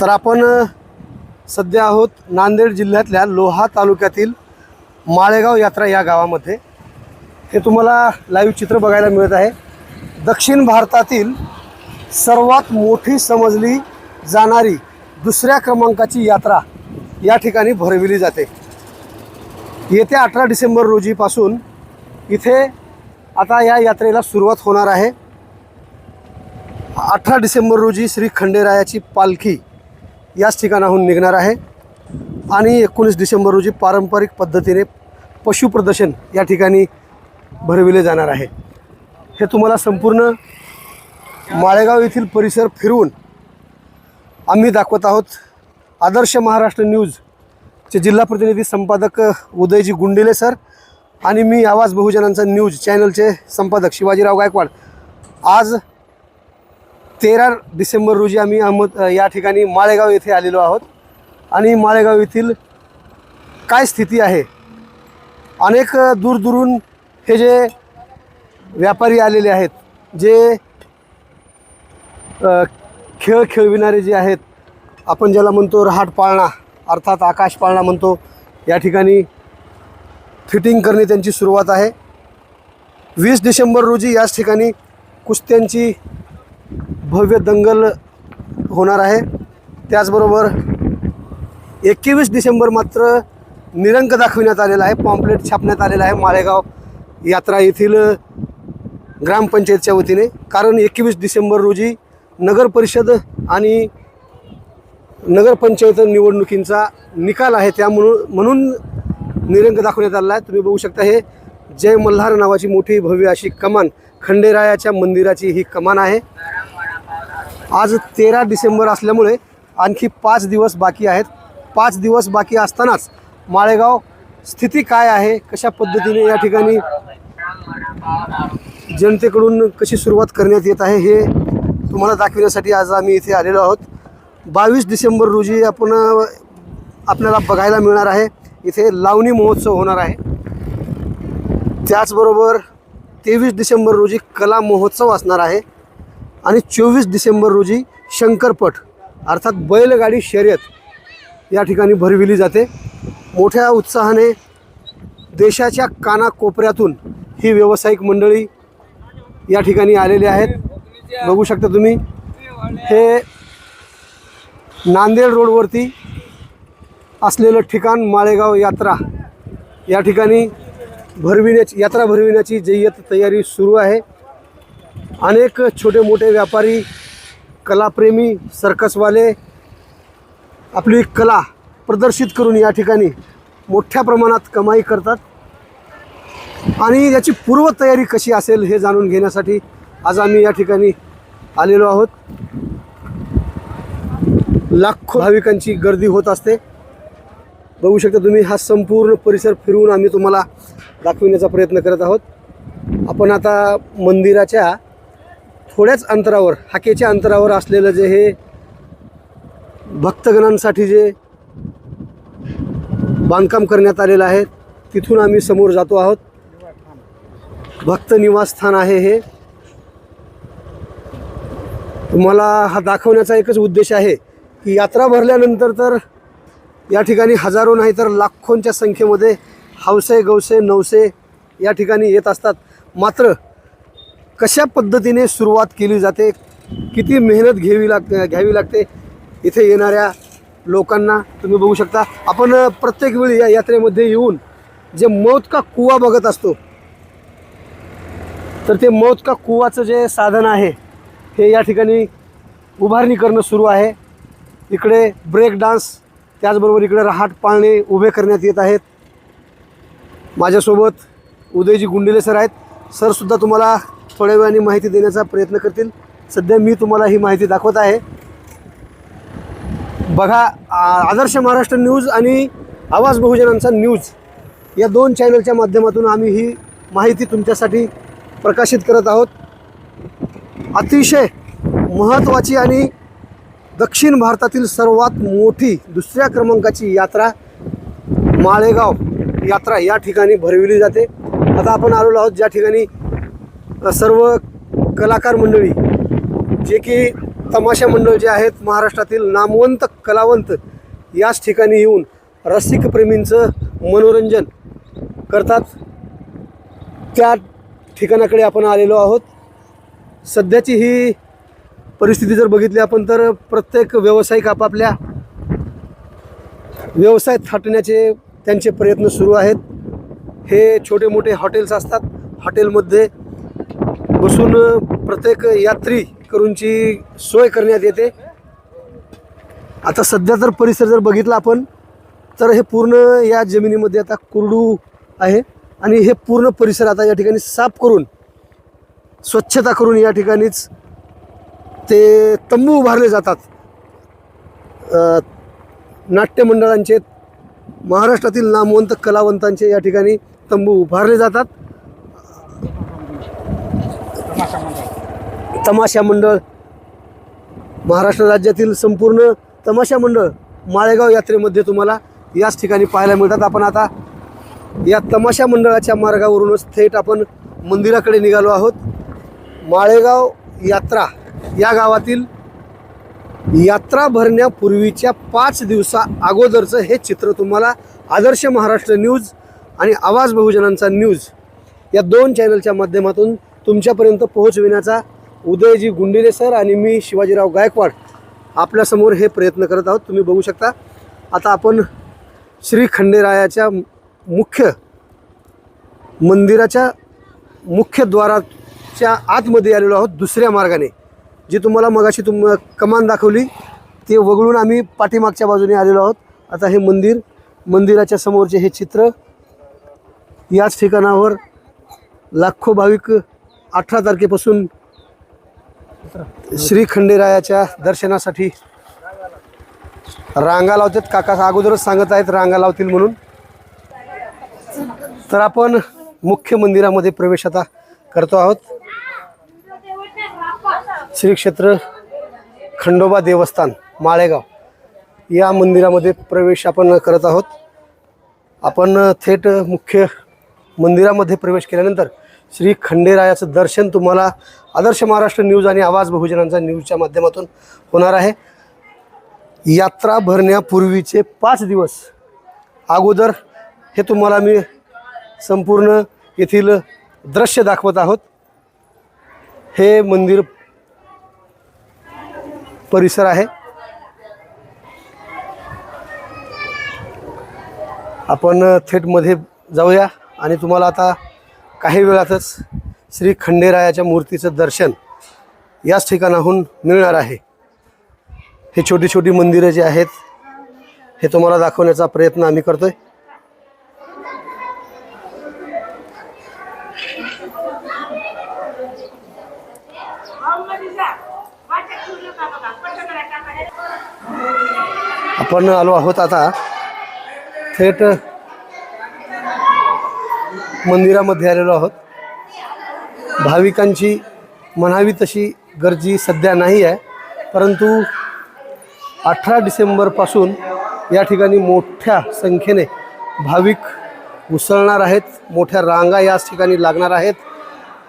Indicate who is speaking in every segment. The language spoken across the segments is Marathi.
Speaker 1: तर आपण सध्या आहोत नांदेड जिल्ह्यातल्या लोहा तालुक्यातील माळेगाव यात्रा या गावामध्ये हे तुम्हाला लाईव्ह चित्र बघायला मिळत आहे. दक्षिण भारतातील सर्वात मोठी समजली जाणारी दुसऱ्या क्रमांकाची यात्रा या ठिकाणी भरविली जाते. येत्या अठरा डिसेंबर रोजीपासून इथे आता या यात्रेला सुरुवात होणार आहे. अठरा डिसेंबर रोजी श्री खंडेरायाची पालखी याच ठिकाणाहून निघणार आहे. आणि एकोणीस डिसेंबर रोजी पारंपरिक पद्धतीने पशुप्रदर्शन या ठिकाणी भरविले जाणार आहे. हे तुम्हाला संपूर्ण माळेगाव येथील परिसर फिरवून आम्ही दाखवत आहोत. आदर्श महाराष्ट्र न्यूजचे जिल्हा प्रतिनिधी संपादक उदयजी गुंडेले सर आणि मी आवाज बहुजनांचा न्यूज चॅनलचे संपादक शिवाजीराव गायकवाड. आज तेरा डिसेंबर रोजी आम्ही अहमद या ठिकाणी माळेगाव येथे आलेलो आहोत. आणि माळेगाव येथील काय स्थिती आहे? अनेक दूरदूरून हे जे व्यापारी आलेले आहेत जे खेळ खेळविणारे जे आहेत आपण ज्याला म्हणतो रहाट पाळणा अर्थात आकाश पाळणा म्हणतो या ठिकाणी फिटिंग करणे त्यांची सुरुवात आहे. वीस डिसेंबर रोजी याच ठिकाणी कुस्त्यांची भव्य दंगल होणार आहे. त्याचबरोबर एकवीस डिसेंबर मात्र निरंक दाखविण्यात आलेला आहे. पॉम्पलेट छापण्यात आलेला आहे माळेगाव यात्रा येथील ग्रामपंचायतच्या वतीने. कारण एकवीस डिसेंबर रोजी नगर परिषद आणि नगरपंचायत निवडणुकींचा निकाल आहे. त्यामुळं म्हणून निरंक दाखवण्यात आलेला आहे. तुम्ही बघू शकता हे जय मल्हार नावाची मोठी भव्य अशी कमान खंडेरायाच्या मंदिराची ही कमान आहे. आज तेरा डिसेंबर असल्यामुळे आणखी पाच दिवस बाकी आहेत. पाच दिवस बाकी असतानाच माळेगाव स्थिती काय आहे? कशा पद्धतीने या ठिकाणी जनतेकडून कशी सुरुवात करण्यात येत आहे हे तुम्हाला दाखविण्यासाठी आज आम्ही इथे आलेलो आहोत. बावीस डिसेंबर रोजी आपण आपल्याला बघायला मिळणार आहे इथे लावणी महोत्सव होणार आहे. त्याचबरोबर तेवीस डिसेंबर रोजी कला महोत्सव असणार आहे आणि चोवीस डिसेंबर रोजी शंकरपट अर्थात बैलगाडी शर्यत या ठिकाणी भरविली जाते. मोठ्या उत्साहाने देशाच्या कानाकोपऱ्यातून ही व्यावसायिक मंडळी या ठिकाणी आलेली आहेत. बघू शकता तुम्ही हे नांदेड रोडवरती असलेलं ठिकाण माळेगाव यात्रा. या ठिकाणी भरविण्याची यात्रा भरविण्याची जय्यत तयारी सुरू आहे. अनेक छोटे मोठे व्यापारी कलाप्रेमी सर्कसवाले आपली कला प्रदर्शित करून या ठिकाणी मोठ्या प्रमाणात कमाई करतात. आणि याची पूर्वतयारी कशी असेल हे जाणून घेण्यासाठी आज आम्ही या ठिकाणी आलेलो आहोत. लाखो भाविकांची गर्दी होत असते. बघू शकता तुम्ही हा संपूर्ण परिसर फिरवून आम्ही तुम्हाला दाखविण्याचा प्रयत्न करत आहोत. आपण आता मंदिराच्या थोड्याच अंतरावर हाकेच्या अंतरावर असलेलं जे हे भक्तगणांसाठी जे बांधकाम करण्यात आलेलं आहे तिथून आम्ही समोर जातो आहोत. भक्त निवासस्थान आहे हे. तुम्हाला हा दाखवण्याचा एकच उद्देश आहे की यात्रा भरल्यानंतर तर या ठिकाणी हजारो नाही तर लाखोंच्या संख्येमध्ये हौसे गवसे नवसे या ठिकाणी येत असतात. मात्र कशा पद्धतीने सुरुवात केली जाते किती मेहनत घ्यावी लाग घ्यावी लागते इथे येणाऱ्या लोकांना तुम्ही बघू शकता. आपण प्रत्येक वेळी या यात्रेमध्ये येऊन जे मौत का कुवा बघत असतो तर ते मौत का कुवाचं जे साधन आहे हे या ठिकाणी उभारणी करणं सुरू आहे. इकडे ब्रेक डान्स त्याचबरोबर इकडे रहाट पाळणे उभे करण्यात येत आहेत. माझ्यासोबत उदयजी गुंडेले सर आहेत. सरसुद्धा तुम्हाला थोड्या वेळाने माहिती देण्याचा प्रयत्न करतील. सध्या मी तुम्हाला ही माहिती दाखवत आहे. बघा आदर्श महाराष्ट्र न्यूज आणि आवाज बहुजनांचा न्यूज या दोन चॅनलच्या माध्यमातून आम्ही ही माहिती तुमच्यासाठी प्रकाशित करत आहोत. अतिशय महत्त्वाची आणि दक्षिण भारतातील सर्वात मोठी दुसऱ्या क्रमांकाची यात्रा माळेगाव यात्रा या ठिकाणी भरविली जाते. आता आपण आलेलो आहोत ज्या ठिकाणी सर्व कलाकार मंडळी जे की तमाशा मंडळ जे आहेत महाराष्ट्रातील नामवंत कलावंत याच ठिकाणी येऊन रसिकप्रेमींचं मनोरंजन करतात. त्या ठिकाणाकडे आपण आलेलो आहोत. सध्याची ही परिस्थिती जर बघितली आपण तर प्रत्येक व्यावसायिक आपापल्या व्यवसाय थाटण्याचे त्यांचे प्रयत्न सुरू आहेत. हे छोटे मोठे हॉटेल्स असतात. हॉटेलमध्ये बसून प्रत्येक यात्री करूनची सोय करण्यात येते. आता सध्या जर परिसर जर बघितला आपण तर हे पूर्ण या जमिनीमध्ये आता कुरडू आहे आणि हे पूर्ण परिसर आता या ठिकाणी साफ करून स्वच्छता करून या ठिकाणीच ते तंबू उभारले जातात. नाट्यमंडळांचे महाराष्ट्रातील नामवंत कलावंतांचे या ठिकाणी तंबू उभारले जातात. तमाशा मंडळ महाराष्ट्र राज्यातील संपूर्ण तमाशा मंडळ माळेगाव यात्रेमध्ये तुम्हाला याच ठिकाणी पाहायला मिळतात. आपण आता या तमाशा मंडळाच्या मार्गावरूनच थेट आपण मंदिराकडे निघालो आहोत. माळेगाव यात्रा या गावातील यात्रा भरण्यापूर्वीच्या पाच दिवसा अगोदरचं हे चित्र तुम्हाला आदर्श महाराष्ट्र न्यूज आणि आवाज बहुजनांचा न्यूज या दोन चॅनलच्या माध्यमातून तुमच्यापर्यंत पोहोचविण्याचा उदयजी गुंडिले सर आणि मी शिवाजीराव गायकवाड आपल्यासमोर हे प्रयत्न करत आहोत. तुम्ही बघू शकता. आता आपण श्री खंडेरायाच्या मुख्य मंदिराच्या मुख्य द्वाराच्या आतमध्ये आलेलो आहोत दुसऱ्या मार्गाने. जी तुम्हाला मगाशी तुम कमान दाखवली ते वगळून आम्ही पाठीमागच्या बाजूने आलेलो आहोत. आता हे मंदिर मंदिराच्या समोरचे हे चित्र याच ठिकाणावर लाखो भाविक अठरा तारखेपासून श्री खंडेरायाच्या दर्शनासाठी रांगा लावतात. काका अगोदरच सांगत आहेत रांगा लावतील म्हणून. तर आपण मुख्य मंदिरामध्ये प्रवेश आता करतो आहोत. श्री क्षेत्र खंडोबा देवस्थान माळेगाव. या मंदिरामध्ये प्रवेश आपण करत आहोत. आपण थेट मुख्य मंदिरामध्ये प्रवेश केल्यानंतर श्री खंडेरायाचं दर्शन तुम्हाला आदर्श महाराष्ट्र न्यूज आणि आवाज बहुजनांचा न्यूजच्या माध्यमातून होणार आहे. यात्रा भरण्यापूर्वीचे पाच दिवस अगोदर हे तुम्हाला मी संपूर्ण येथील दृश्य दाखवत आहोत. हे मंदिर परिसर आहे. आपण थेटमध्ये जाऊया आणि तुम्हाला आता काही वेळातच श्री खंडेरायाच्या मूर्तीचं दर्शन याच ठिकाणाहून मिळणार आहे. हे छोटी छोटी मंदिरं जी आहेत हे तुम्हाला दाखवण्याचा प्रयत्न आम्ही करतोय. आपण आलो आहोत आता. थेट मंदिरामध्ये आलेलो आहोत. भाविकांची म्हणावी तशी गर्दी सध्या नाही आहे परंतु अठरा डिसेंबरपासून या ठिकाणी मोठ्या संख्येने भाविक उसळणार आहेत मोठ्या रांगा याच ठिकाणी लागणार आहेत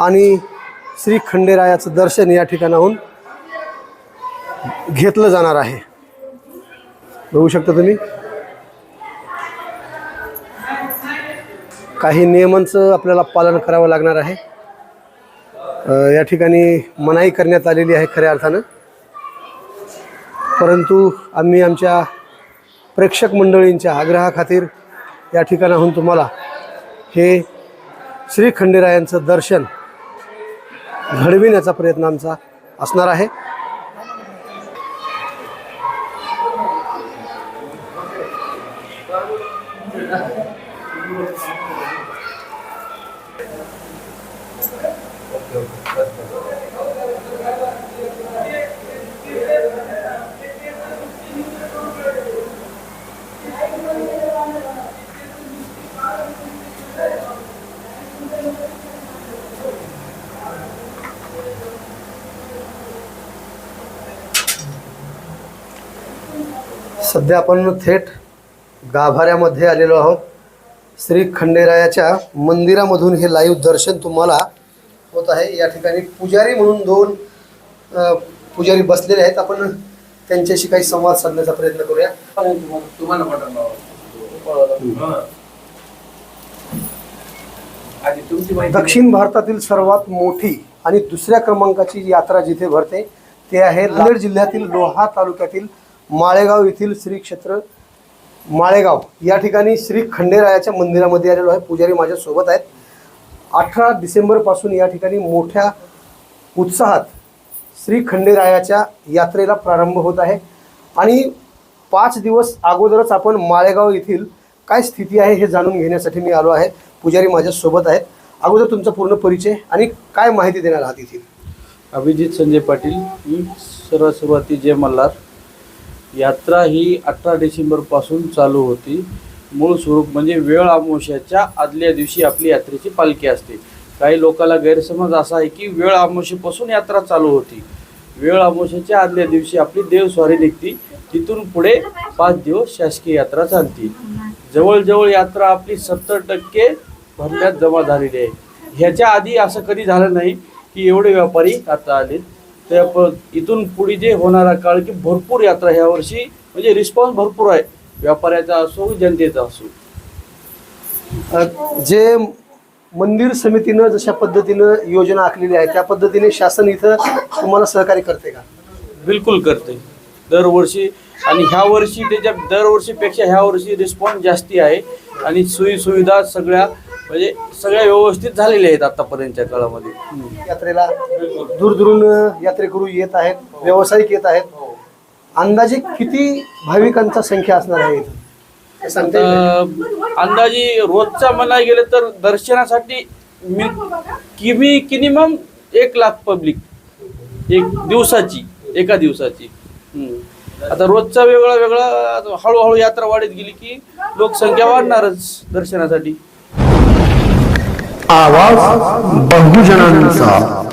Speaker 1: आणि श्री खंडेरायाचं दर्शन या ठिकाणाहून घेतलं जाणार आहे. बघू शकता तुम्ही. काही नियमांचं आपल्याला पालन करावं लागणार आहे. या ठिकाणी मनाई करण्यात आलेली आहे खऱ्या अर्थानं. परंतु आम्ही आमच्या प्रेक्षक मंडळींच्या आग्रहाखातीर या ठिकाणाहून तुम्हाला हे श्री खंडेरायांचं दर्शन घडविण्याचा प्रयत्न आमचा असणार आहे. सध्या आपण थेट गाभाऱ्यामध्ये आलेलो आहोत. श्री खंडेरायाच्या मंदिरामधून हे लाईव्ह दर्शन तुम्हाला होत आहे. या ठिकाणी पुजारी म्हणून दोन पुजारी बसलेले आहेत. आपण त्यांच्याशी काही संवाद साधण्याचा प्रयत्न करूया.
Speaker 2: तुम्हाला
Speaker 1: दक्षिण भारतातील सर्वात मोठी आणि दुसऱ्या क्रमांकाची यात्रा जिथे भरते ते आहे नांदेड जिल्ह्यातील लोहा तालुक्यातील माळेगाव येथील श्री क्षेत्र माळेगाव. या ठिकाणी श्री खंडेरायाच्या मंदिरामध्ये आलेलो आहे. पुजारी माझ्यासोबत आहेत. अठरा डिसेंबरपासून या ठिकाणी मोठ्या उत्साहात श्री खंडेरायाच्या यात्रेला प्रारंभ होत आहे. आणि पाच दिवस अगोदरच आपण माळेगाव येथील काय स्थिती आहे हे जाणून घेण्यासाठी मी आलो आहे. पुजारी माझ्यासोबत आहेत. अगोदर तुमचा पूर्ण परिचय आणि काय माहिती देणार आहात येथील
Speaker 3: अभिजित संजय पाटील ही सुरुवाती जय मल्हार. यात्रा ही अठरा डिसेंबरपासून चालू होती. मूळ स्वरूप म्हणजे वेळ अमावस्याच्या आदल्या दिवशी आपली यात्रेची पालखी असते. काही लोकांना गैरसमज असा आहे की वेळ अमावस्येपासून यात्रा चालू होती. वेळ आमोशाच्या आदल्या दिवशी आपली देवस्वारी निघती. तिथून पुढे पाच दिवस शासकीय यात्रा चालती. जवळजवळ यात्रा आपली सत्तर टक्के भरण्यात जमा झालेली आहे. ह्याच्या आधी असं कधी झालं नाही की एवढे व्यापारी आता आले त्या प इथून पुढे जे होणारा काळ की भरपूर यात्रा ह्या वर्षी म्हणजे रिस्पॉन्स भरपूर आहे. व्यापाऱ्याचा असो जनतेचा असो.
Speaker 1: जे मंदिर समितीनं जशा पद्धतीनं योजना आखलेली आहे त्या पद्धतीने शासन इथं तुम्हाला सहकार्य करते का?
Speaker 3: बिलकुल करते दरवर्षी आणि ह्या वर्षी त्याच्या दरवर्षीपेक्षा ह्या वर्षी रिस्पॉन्स जास्ती आहे. आणि सोयी सुविधा सगळ्या म्हणजे सगळ्या व्यवस्थित झालेल्या आहेत आतापर्यंतच्या काळामध्ये.
Speaker 1: यात्रेला दूरदूरून यात्रेकरू येत आहेत व्यावसायिक येत आहेत. अंदाजे किती भाविकांचा संख्या असणार आहे इथं? हे सांगता येईल का?
Speaker 3: अं, अंदाजे रोजचा म्हणायला गेलं तर दर्शनासाठी मी किमी मिनिमम एक लाख पब्लिक. एक दिवसाची एका दिवसाची. हम्म. आता रोजचा वेगळा वेगळा हळूहळू यात्रा वाढत गेली की लोकसंख्या वाढणारच दर्शनासाठी.
Speaker 4: आवाज बहुजनांचा.